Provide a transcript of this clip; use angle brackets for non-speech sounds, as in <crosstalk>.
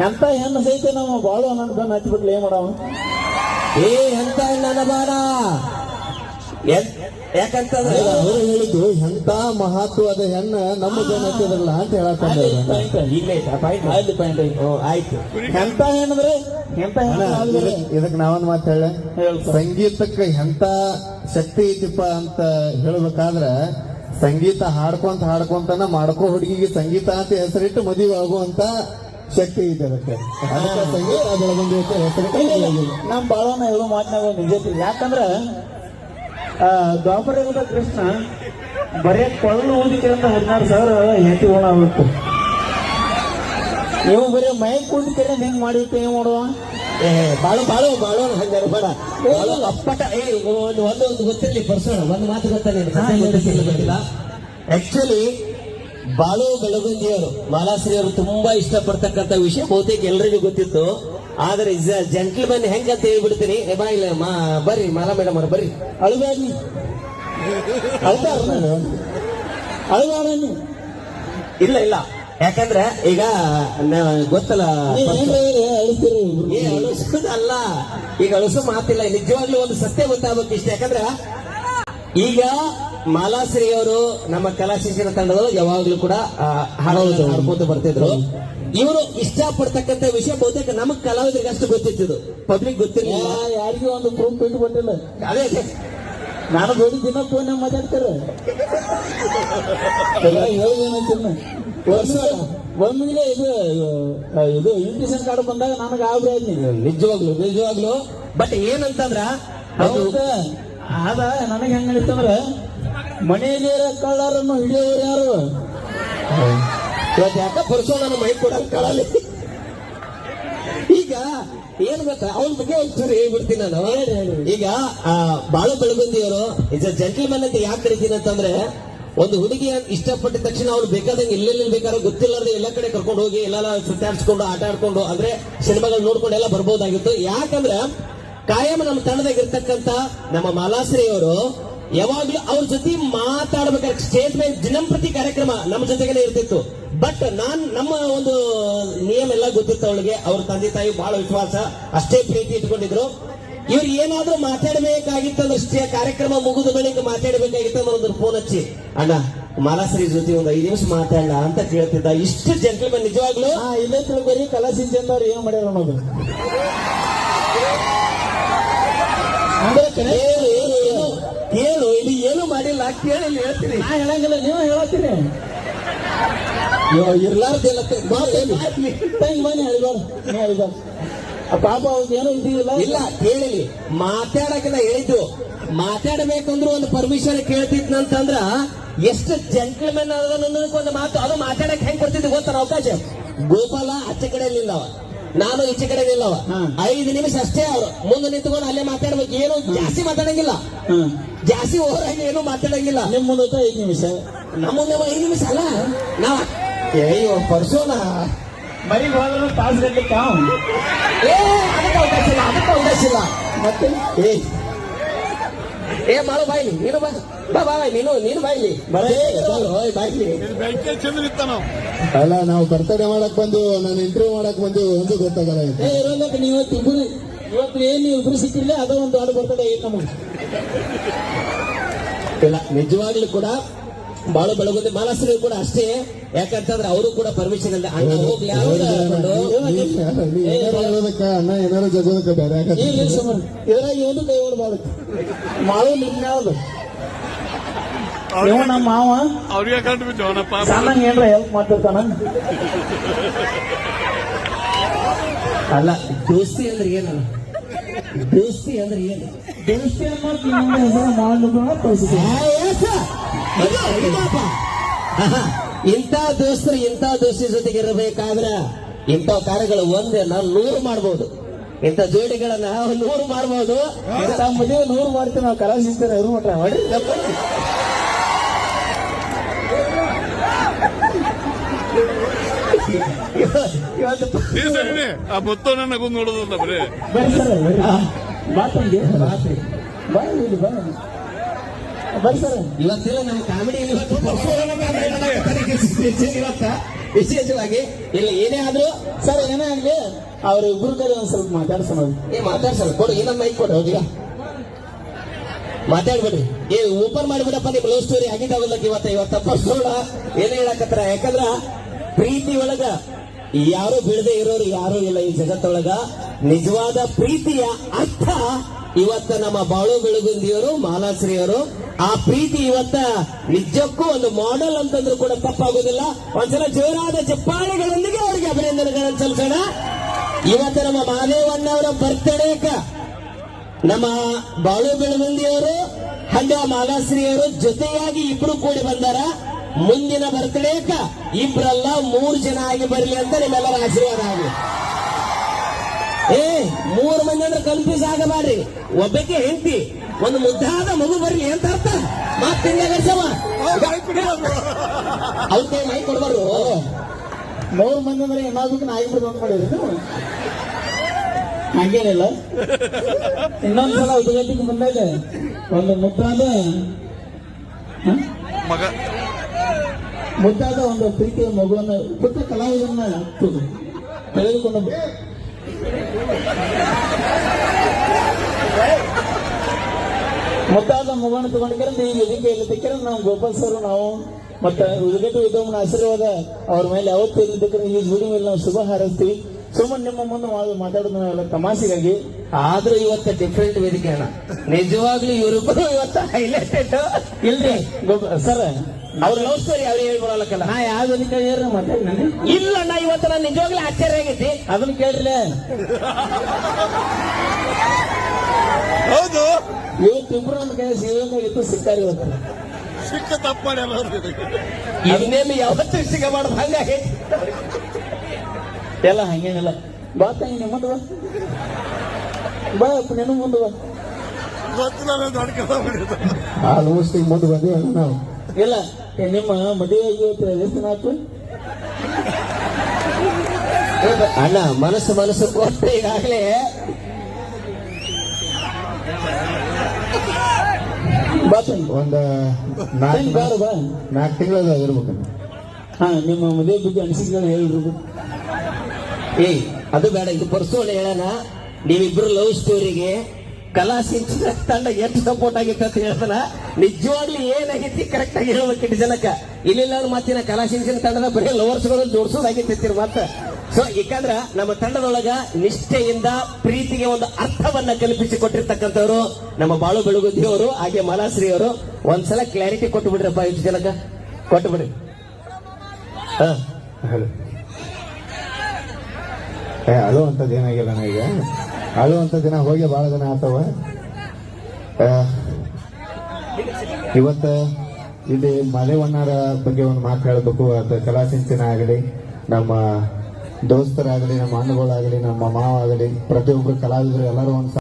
ಎಂತ ಹೆಣ್ಣು ಸಹಿತ ನಾವು ಬಾಳು ಅನ್ನೋ ಬೆನ್ನ ಹಚ್ಚಿಬಿಟ್ಲೆ ಏನ್ ಮಾಡವ? ಏ ಎಂತ ನನ್ನ ಬಾಡ ಯಾಕಂತಂದ್ರೆ ಅವರು ಹೇಳಿದ್ದು ಎಂತ ಮಹತ್ವದ ಹೆಣ್ಣ ನಮ್ಮ ಜನ ಹಚ್ಚಿದ್ರಲ್ಲ ಅಂತ ಹೇಳಕ್ ಇಲ್ಲೇ ಪಾಯಿಂಟ್ ಪಾಯಿಂಟ್ ಆಯ್ತು ಎಂತ ಹೆಣ್ಣಂದ್ರೆ ಎಂತ ಹೆಣ್ಣು ಇದಕ್ಕೆ ಇದಕ್ ನಾವೊಂದ್ ಮಾತು ಹೇಳ. ಸಂಗೀತಕ್ಕೆ ಎಂತ ಶಕ್ತಿ ಐತಿಪ್ಪ ಅಂತ ಹೇಳ್ಬೇಕಾದ್ರ ಸಂಗೀತ ಹಾಡ್ಕೊಂತ ಹಾಡ್ಕೊಂತನ ಮಾಡ್ಕೋ ಹುಡುಗಿಗೆ ಸಂಗೀತ ಅಂತ ಹೆಸರಿಟ್ಟು ಮದುವೆ ಆಗುವಂತ ಶಕ್ತಿ ಇದೆ ಅದಕ್ಕೆ ಅದಕ್ಕೆ ಸಂಗೀತ ಹೆಸರಿಟ್ಟು. ನಮ್ ಬಾಳನ ಹೇಳೋ ಮಾತಿನಾಗ ಒಂದು ನಿಜ ಐತಿ. ಯಾಕಂದ್ರ ದ್ವಾಪರ ಕೃಷ್ಣ ಬರೇ ಕೊಳಲು ಊದಿಕೆ ಅಂತ ಹದಿನಾರು ಸಾವಿರ ಹೆಂಡತಿಗಳು ಆಗ್ಬೇಕು ನೀವು ಬರೀ ಮೈ ಕುಂಡ್ಕೆ ಹೆಂಗ್ ಮಾಡಿಟ್ಟು ಏನ್ ಮಾಡುವ? ಏ ಬಾಳು ಬಾಳು ಬಾಳು ಹಂಗಾರೆ ಬೇಡ. ಬಾಳು ಅಪ್ಪಟ ಏ ಒಂದು ಒಂದು ಒಂದು ಗೊತ್ತಿರ್ಲಿ ಬರ್ಸೋಣ ಒಂದು ಮಾತು ಗೊತ್ತಿಲ್ಲ ಆಕ್ಚುಲಿ ಬಾಳು ಬೆಳಗುಂದಿಯವರು ಮಾಲಾಶ್ರೀಯವರು ತುಂಬಾ ಇಷ್ಟಪಡ್ತಕ್ಕಂಥ ವಿಷಯ ಬಹುತೇಕ ಎಲ್ರಿಗೂ ಗೊತ್ತಿತ್ತು. ಆದ್ರೆ ಜೆಂಟ್ಲ್ಮನ್ ಹೆಂಗಂತ ಹೇಳ್ಬಿಡ್ತೀನಿ. ಏ ಬಾ ಇಲ್ಲ ಮಾ ಬರ್ರಿ ಮಾಲಾ ಮೇಡಮ್ ಅವ್ರು ಬರ್ರಿ. ಅಳಬೇಡಿ ಅಳ್ತಾರ ನಾನು ಇಲ್ಲ ಇಲ್ಲ. ಯಾಕಂದ್ರೆ ಈಗ ಗೊತ್ತಲ್ಲ ಅಳಿಸೋದಲ್ಲ ಈಗ ಅಳಿಸೋ ಮಾತಿಲ್ಲ ನಿಜವಾಗ್ಲೂ ಒಂದು ಸತ್ಯ ಗೊತ್ತಾಗಬೇಕು ಇಷ್ಟ. ಯಾಕಂದ್ರೆ ಈಗ ಮಾಲಾಶ್ರೀ ಅವರು ನಮ್ಮ ಕಲಾ ಶಿಕ್ಷಣ ತಂಡದವರು ಯಾವಾಗ್ಲೂ ಕೂಡ ಹಾಡೋದು ಬರ್ತಿದ್ರು. ಇವರು ಇಷ್ಟಪಡ್ತಕ್ಕಂಥ ವಿಷಯ ಬಹುತೇಕ ನಮಗ್ ಕಲಾವಿದರಿಗೆ ಅಷ್ಟು ಗೊತ್ತಿತ್ತು ಪಬ್ಲಿಕ್ ಗೊತ್ತಿರಲಿಲ್ಲ. ಯಾ- ಯಾರಿಗೂ ಒಂದು ಪ್ರೂಫ್ ಬಿಟ್ಟು ಕೊಟ್ಟಿಲ್ಲ. ಅದೇ. ನಾನು ದಿನ ಫೋನ್ ಮಾತಾಡ್ತಾರೆ. <laughs> ಒಮ್ಮಿಗೆ ಇದು ಇದು ಇನ್ವಿಟೇಷನ್ ಕಾರ್ಡ್ ಬಂದಾಗ ನನಗೆ ಆಗ್ಬಿಡಿ ನಿಜವಾಗ್ಲು ನಿಜವಾಗ್ಲು. ಬಟ್ ಏನಂತಂದ್ರ ಅದು ಅದ ನನಗೆ ಹೆಂಗ ನಡೀತಂದ್ರ ಮನೆಯಲ್ಲಿ ಕಳ್ಳರನ್ನು ಹಿಡಿಯೋರು ಯಾರು? ಇವತ್ತು ಯಾಕ ಪರ್ಸೋ ನನ್ನ ಮೈ ಕೂಡ ಕಳಲಿ? ಈಗ ಏನ್ ಗೊತ್ತಾ ಅವನ ಬಗ್ಗೆ ಒಂಚೂರು ಹೇಳ್ಬಿಡ್ತೀನಿ ನಾನು. ಈಗ ಬಾಳು ಬೆಳಗುಂದಿಯವರು ಇಸ್ ಅ ಜೆಂಟಲ್ಮನ್ ಅಂತ ಯಾಕೆ ಕರಿತೀನಿ ಅಂತಂದ್ರೆ ಒಂದು ಹುಡುಗಿಯ ಇಷ್ಟಪಟ್ಟ ತಕ್ಷಣ ಅವ್ರು ಬೇಕಾದಂಗೆ ಎಲ್ಲೆಲ್ಲಿ ಬೇಕಾದ್ರೆ ಗೊತ್ತಿಲ್ಲದೆ ಎಲ್ಲ ಕಡೆ ಕರ್ಕೊಂಡು ಹೋಗಿ ಎಲ್ಲ ಸುತ್ತಾಡ್ಸ್ಕೊಂಡು, ಆಟ ಆಡ್ಕೊಂಡು, ಅಂದ್ರೆ ಸಿನಿಮಾಗಳು ನೋಡ್ಕೊಂಡು ಎಲ್ಲ ಬರ್ಬೋದಾಗಿತ್ತು. ಯಾಕಂದ್ರೆ ಕಾಯಂ ನಮ್ಮ ತಂಡದಾಗ ಇರ್ತಕ್ಕಂತ ನಮ್ಮ ಮಾಲಾಶ್ರೀ ಅವರು ಯಾವಾಗ್ಲೂ ಅವ್ರ ಜೊತೆ ಮಾತಾಡ್ಬೇಕಾದ್ರೆ ಸ್ಟೇಜ್ ಮೇಲೆ ದಿನಂಪ್ರತಿ ಕಾರ್ಯಕ್ರಮ ನಮ್ಮ ಜೊತೆಗೇನೆ ಇರ್ತಿತ್ತು. ಬಟ್ ನಾನ್ ನಮ್ಮ ಒಂದು ನಿಯಮ ಎಲ್ಲ ಗೊತ್ತಿತ್ತು ಅವಳಿಗೆ. ಅವ್ರ ತಂದೆ ತಾಯಿ ಬಹಳ ವಿಶ್ವಾಸ. ಅಷ್ಟೇ ಪ್ರೀತಿ ಇಟ್ಕೊಂಡಿದ್ರು. ಇವ್ರು ಏನಾದ್ರೂ ಮಾತಾಡ್ಬೇಕಾಗಿತ್ತಂದ್ರೆ ಅಷ್ಟೇ ಕಾರ್ಯಕ್ರಮ ಮುಗಿದ ಬಳಿಕ ಮಾತಾಡಬೇಕಾಗಿತ್ತಂದ್ರೆ ಒಂದು ಫೋನ್ ಹಚ್ಚಿ ಅಣ್ಣ ಮಾಲಾಶ್ರೀ ಜೊತೆ ಒಂದು ಐದು ನಿಮಿಷ ಮಾತಾಡಲ್ಲ ಅಂತ ಕೇಳ್ತಿದ್ದ. ಇಷ್ಟು ಜೆಂಟಲ್ಮನ್ ನಿಜವಾಗ್ಲೂ? ಇಲ್ಲೇ ತಿಳ್ಕೊರಿ ಕಲಾ ಸಿಂಚಂದವ್ರು ಏನ್ ಮಾಡ್ಯಾರ ಅನ್ನೋದು. ಏನು ಕೇಳು ಇಲ್ಲಿ ಏನು ಮಾಡಿಲ್ಲ ಕೇಳಿ ಹೇಳ್ತೀನಿ. ನಾ ಹೇಳಂಗಿಲ್ಲ ನೀವು ಹೇಳತ್ತೀನಿ ಇರ್ಲಾರ್ದೆಲ್ಲ ಮಾತಾಡಿ ಬನ್ನಿ ಹೇಳಿದ್ರು ಹೇಳಿದಾರ ಪಾಪ ಅವ್ರಿಗೆ ಏನೋ ಇದ್ದಿಲ್ಲ ಇಲ್ಲ ಕೇಳಿಲಿ ಮಾತಾಡಕ್ಕೆ ನಾ ಹೇಳಿದ್ದು ಮಾತಾಡಬೇಕಂದ್ರೆ ಒಂದು ಪರ್ಮಿಷನ್ ಕೇಳ್ತಿದ್ನಂತಂದ್ರ ಎಷ್ಟು ಜಂಟ್ಲಮೆನ್ ಅನ್ನೋದಕ್ಕೆ ಒಂದು ಮಾತು ಅದು ಮಾತಾಡಕ್ ಹೆಂಗ್ ಕೊಡ್ತಿದ್ವಿ ಗೊತ್ತಾರ ಅವಕಾಶ? ಗೋಪಾಲ ಅಚ್ಚ ಕಡೆ ಇಲ್ಲವ ನಾನು ಈಚೆ ಕಡೆ ಇಲ್ಲವ. ಐದು ನಿಮಿಷ ಅಷ್ಟೇ ಅವ್ರು. ಮುಂದೆ ನಿಂತ್ಕೊಂಡು ಅಲ್ಲೇ ಮಾತಾಡ್ಬೇಕು. ಏನು ಜಾಸ್ತಿ ಮಾತಾಡಂಗಿಲ್ಲ. ಜಾಸ್ತಿ ಜಾಸ್ತಿ ಓವರಾಗಿ ಏನು ಮಾತಾಡಂಗಿಲ್ಲ. ನಿಮ್ ಮುಂದೆ ಐದು ನಿಮಿಷ. ನಮ್ಮ ಮುಂದೆ ಐದು ನಿಮಿಷ ಅಲ್ಲ? ನಾವ್ ಅಯ್ಯೋ ಪರ್ಸೋನ? ಮರಿಗೆ ಹೋದ್ರು ತಾಸ್ ಕಾವ್. ಏ ಅದಕ್ಕೆ ಅವಕಾಶ ಇಲ್ಲ ಅದಕ್ಕೆ ಅವಕಾಶ ಇಲ್ಲ. ಮತ್ತೆ? ಏ. ಏ ಮಾಡು ಬಾಯ್ಲಿ ನೀನು ಬಾ. ಬಾ ಬಾ ಬಾಯ್, ನೀನು ನೀನು ಬಾಯ್ಲಿ. ಬರೇ. ಹೋಯ್ ಬಾಯ್ಲಿ. ಅಲ್ಲ ನಾವು ಬರ್ತಡೇ ಮಾಡಕ್ ಬಂದು ನಾನು ಇಂಟರ್ವ್ಯೂ ಮಾಡಕ್ ಬಂದು ಒಂದು ಗೊತ್ತಾಗಲ್ಲ. ಏ ಇರೋದಕ್ಕೆ ನೀವು ಇವತ್ತು ಇಬ್ಬರು ಇವತ್ತು ಏನ್ ನೀವು ಇಬ್ರು ಸಿಕ್ಕಿಲ್ಲ ಅದ ಒಂದು ಆಡು ಬರ್ತಡೆ ಏನು ನಮಗೆ? ಇಲ್ಲ ನಿಜವಾಗ್ಲೂ ಕೂಡ ಬಾಳು ಬೆಳಗುಂದಿ ಮಾಲಾಸ್ತ್ರ ಕೂಡ ಅಷ್ಟೇ ಯಾಕಂತಂದ್ರೆ ಅವರು ಕೂಡ ಪರ್ಮಿಷನ್ ಇಲ್ಲ ಅಣ್ಣ ಹೋಗ್ಲಿ ಅಣ್ಣ ಏನಾರು ಜಗೋದಕ್ಕ ಬೇರೆ ಇದ್ರಾಗ ಏನು ಕೈ ಯಾವ್ದು ಇವ ನಮ್ಮ ಮಾವ ಅವ್ರಿಗೆ ಕಂಡು ಸಣ್ಣಂಗೆ ಏನ್ರ ಹೆಲ್ಪ್ ಮಾಡ್ತಿರ್ತಾನ ಅಲ್ಲ ದೋಸ್ತಿ ಅಂದ್ರೆ ಏನು ದೋಸ್ತಿ ಅಂದ್ರೆ ಏನು ದೋಸ್ತಿ ಹೆಸರು ಇದಪ್ಪ. ಇಂಥ ದೋಸ್ತರು ಇಂಥ ದೋಸ್ತಿ ಜೊತೆಗೆ ಇರಬೇಕಾದ್ರೆ ಇಂಥ ಕಾರ್ಯಗಳು ಒಂದೇ ನಾನು ನೂರು ಮಾಡ್ಬೋದು. ಇಂಥ ಜೋಡಿಗಳನ್ನ ನೂರು ಮಾಡ್ಬೋದು. ಇಂಥ ಮದುವೆ ನೂರು ಮಾಡ್ತೀವಿ ನಾವು ಕಲಾ ಸಿಗ್ತಾರೆ ಅವ್ರು ಮಟ್ಟ ಮಾಡಿ ಬರ್ತೀನಿ ಬರ್ತೀನಿ ಆ ಮೊತ್ತನ ನಗು ನೋಡೋದಲ್ಲ ಬರೀ. ಸರ್ ಇವತ್ತೆಲ್ಲ ನಮ್ಮ ಕಾಮಿಡಿ ಇವತ್ತು ವಿಶೇಷವಾಗಿ ಇಲ್ಲಿ ಏನೇ ಆದ್ರೂ ಸರ್ ಏನೇ ಆಗ್ಲಿ ಅವ್ರ ಇಬ್ರು ಕಡೆ ಒಂದ್ ಸ್ವಲ್ಪ ಮಾತಾಡ್ಸೋಣ. ಏ ಮಾತಾಡ್ಸಲ್ಲ ಕೊಡು ಇನ್ನೊಂದು ಮೈಕ್ ಕೊಡು ಈಗ ಮಾತಾಡ್ಬಿಡಿ. ಏ ಓಪನ್ ಮಾಡಿಬಿಡಪ್ಪ ನಿಮ್ ಲವ್ ಸ್ಟೋರಿ ಆಗಿದ್ದಾವಲ್ಲಕ್ಕೆ ಇವತ್ತ ಇವತ್ತ ತಪ್ಪಿಸೋಣ ಏನೇ ಹೇಳಕತ್ರ ಯಾಕಂದ್ರ ಪ್ರೀತಿ ಒಳಗ ಯಾರು ಬಿಡದೆ ಇರೋರು ಯಾರು ಇಲ್ಲ ಈ ಜಗತ್ತೊಳಗ. ನಿಜವಾದ ಪ್ರೀತಿಯ ಅರ್ಥ ಇವತ್ತ ನಮ್ಮ ಬಾಳು ಬೆಳಗುಂದಿಯವರು ಮಾಲಾಶ್ರೀಯವರು ಆ ಪ್ರೀತಿ ಇವತ್ತ ನಿಜಕ್ಕೂ ಒಂದು ಮಾಡೆಲ್ ಅಂತಂದ್ರೂ ಕೂಡ ತಪ್ಪಾಗೋದಿಲ್ಲ ಒಂದ್ಸಲ ಜೋರಾದ ಚಪ್ಪಾಳೆಗಳೊಂದಿಗೆ ಅವರಿಗೆ ಅಭಿನಂದನೆಗಳನ್ನು ಸಲ್ಲಿಸೋಣ. ಇವತ್ತು ನಮ್ಮ ಮಹಾದೇವಣ್ಣವರ ಬರ್ತಡೇಕ ನಮ್ಮ ಬಾಳು ಬೆಳಗುಂದಿಯವರು ಹಂಗ ಮಾಲಾಶ್ರೀಯವರು ಜೊತೆಯಾಗಿ ಇಬ್ರು ಕೂಡಿ ಬಂದಾರ. ಮುಂದಿನ ಬರ್ತಡೇಕ ಇಬ್ರಲ್ಲ ಮೂರು ಜನ ಆಗಿ ಬರಲಿ ಅಂತ ನಿಮ್ಮೆಲ್ಲರ ಆಶೀರ್ವಾದ ಆಗಲಿ. ಏ ಮೂರು ಮಂದಿ ಅಂದ್ರೆ ಕನ್ಫ್ಯೂಸ್ ಆಗಬಾರ್ರಿ ಒಬ್ಬಕ್ಕೆ ಹೆಂಡತಿ ಒಂದು ಮುದ್ದಾದ ಮಗು ಬರ್ಲಿ ಅಂತ ಅರ್ಥ. ಅವ್ರ ಕೈ ಮೈ ಕೊಡ್ಬಾರ್ದು. ಮೂರು ಮಂದಿ ಅಂದ್ರೆ ಏನಾದ್ರು ನಾಯಿ ಬಿಡ್ದು ಅಂತ ಮಾಡಿದ್ರಿ ಹಂಗೇನಿಲ್ಲ. ಇನ್ನೊಂದ್ಸಲ ಉದ್ಘಾಟಿಗೆ ಬಂದಾಗ ಒಂದು ಮುದ್ದಾದ ಮಗ. ಮುದ್ದಾದ ಒಂದು ಪ್ರೀತಿಯ ಮಗುವನ್ನ ಪುಟ್ಟ ಕಲಾವಿದನ್ನ ತೆಗೆದುಕೊಂಡು ಬ- ಮಗನ ಮಗುವನ್ನು ತಗೊಂಡಿದ್ರೆ ಈ ವೇದಿಕೆಯಲ್ಲಿ ತೆಕ್ಕಿರ ನಾವು ಗೋಪಾಲ್ ಸರ್, ನಾವು ಮತ್ತೆ ಉದ್ಗಟ್ಟು ಉದ್ಯಮನ ಆಶೀರ್ವಾದ ಅವ್ರ ಮೇಲೆ ಯಾವತ್ತೂ ಇರ್ಲಿದ್ದಕ್ಕೆ ಈ ಗುಡಿ ಮೇಲೆ ನಾವು ಶುಭ ಹಾರೈಸ್ತೀವಿ. ಸುಮ್ಮನೆ ನಿಮ್ಮ ಮುಂದೆ ಮಾತಾಡೋದು ನಾವೆಲ್ಲ ತಮಾಷೆಗಾಗಿ. ಆದ್ರೂ ಇವತ್ತ ಡಿಫ್ರೆಂಟ್ ವೇದಿಕೆ ಅಣ್ಣ. ನಿಜವಾಗ್ಲೂ ಇವರು ಇವತ್ತ ಹೈಲೈಟೆಡ್ ಇಲ್ರಿ ಸರ್ ಅವ್ರ ಲವ್ ಸ್ಟೋರಿ ಅವ್ರು ಹೇಳ್ಕೊಳಕಲ್ಲ ನಾ ಯಾವ್ದನ್ನ ವೇದಿಕೆ ಮತ್ತೆ ಇಲ್ಲ ಅಣ್ಣ ಇವತ್ತು ನಾನು ನಿಜವಾಗ್ಲೂ ಆಶ್ಚರ್ಯ ಆಗೈತಿ. ಅದನ್ನ ಕೇಳ್ರಿ ಹೌದು. ಇವತ್ತು ಇಬ್ರು ನಮ್ಮ ಕೈ ಸೇವೆಯಾಗಿತ್ತು ಸಿಕ್ಕಾರಿ ಇವತ್ತು. ಸಿಕ್ಕ ತಪ್ಪು ಮಾಡ್ಯಾರ. ಇನ್ನೇನು ಯಾವತ್ತೂ ಸಿಗಬಾರ್ದು ಹಂಗಾಗೈತಿ ಎಲ್ಲ ಹಂಗೇನಿಲ್ಲ ಬಾ ತಂಗಿ ನಿಮ್ಮ ಮುಂದೆ ಬಾ. ಬಾ ಅಪ್ಪ ನೀನು ಮುಂದೆ ಬಾ. ಗೊತ್ತಿಲ್ಲ ನಾನು ದೊಡ್ಡ ಕೆಲಸ ಮಾಡಿದ್ದು ಆಲ್ಮೋಸ್ಟ್ ಈಗ ಮುಂದೆ ಬಂದಿವಲ್ಲ ನಾವು. ಇಲ್ಲ ಏ, ನಿಮ್ಮ ಮದುವೆ ಆಗಿ ಇವತ್ತು ಎಷ್ಟು ದಿನ ಆಯ್ತು ಅಣ್ಣ ಮನಸ್ಸು ಮನಸ್ಸು ಕೊಟ್ಟು ಈಗಾಗಲೇ ಬಾ ತಂಗಿ ಒಂದ್ ತಂಗಿ ನಾಲ್ಕು ಬಾರು ಬಾ ನಾಲ್ಕು ತಿಂಗಳ ಇರ್ಬೇಕು ಹಾ ನಿಮ್ಮ ಮದುವೆ ಬಗ್ಗೆ ಅನಿಸಿಕೆಗಳು ಹೇಳ್ರಿ ಏಯ್ ಅದು ಬೇಡ ಇದು ಪರ್ಸೋಣ ಹೇಳೋಣ ನೀವಿಬ್ರು ಲವ್ ಸ್ಟೋರಿಗೆ ಕಲಾ ತಂಡ ಎಷ್ಟು ಸಪೋರ್ಟ್ ಆಗಿತ್ತು ಅಂತ ಹೇಳ್ತಾನ ನಿಜವಾಗ್ಲಿ ಏನಾಗೈತಿ ಕರೆಕ್ಟ್ ಆಗಿ ಹೇಳ್ಬೇಕಿಟ್ಟು ಜನಕ್ಕ. ಇಲ್ಲಿಲ್ಲ ಮತ್ತಿನ ಕಲಾ ಸಿಂಚನ ತಂಡದ ಬರೀ ಲವರ್ಸ್ಗಳು ಜೋಡಿಸೋದಾಗಿತ್ತು ಮತ್ತೆ ಸೊ ಯಾಕಂದ್ರ ನಮ್ಮ ತಂಡದೊಳಗ ನಿಷ್ಠೆಯಿಂದ ಪ್ರೀತಿಗೆ ಒಂದು ಅರ್ಥವನ್ನ ಕಲ್ಪಿಸಿ ಕೊಟ್ಟಿರ್ತಕ್ಕಂಥವ್ರು ನಮ್ಮ ಬಾಳು ಬೆಳಗುದ್ದಿ ಅವರು ಹಾಗೆ ಮಲಾಶ್ರೀ ಅವರು ಒಂದ್ಸಲ ಕ್ಲಾರಿಟಿ ಕೊಟ್ಟು ಬಿಡ್ರಪ್ಪ ಇಷ್ಟು ಜನಕ ಕೊಟ್ಟು ಬಿಡ್ರಿ ಹಾ, ಹೇಳು. ಏ ಏನಾಗಿಲ್ಲ ನನಗೆ. ಅಳುವಂಥ ದಿನ ಹೋಗಿ ಭಾಳ ದಿನ ಆತವ. ಇವತ್ತ ಇಲ್ಲಿ ಮಲೆವಣ್ಣರ ಬಗ್ಗೆ ಒಂದು ಮಾತು ಹೇಳಬೇಕು. ಅದು ಕಲಾಸಿಂಚನ ಆಗಲಿ, ನಮ್ಮ ದೋಸ್ತರಾಗಲಿ, ನಮ್ಮ ಅಣ್ಣಗಳಾಗಲಿ, ನಮ್ಮ ಮಾವ ಆಗಲಿ ಪ್ರತಿಯೊಬ್ಬರು ಕಲಾವಿದರು ಎಲ್ಲರೂ ಒಂದು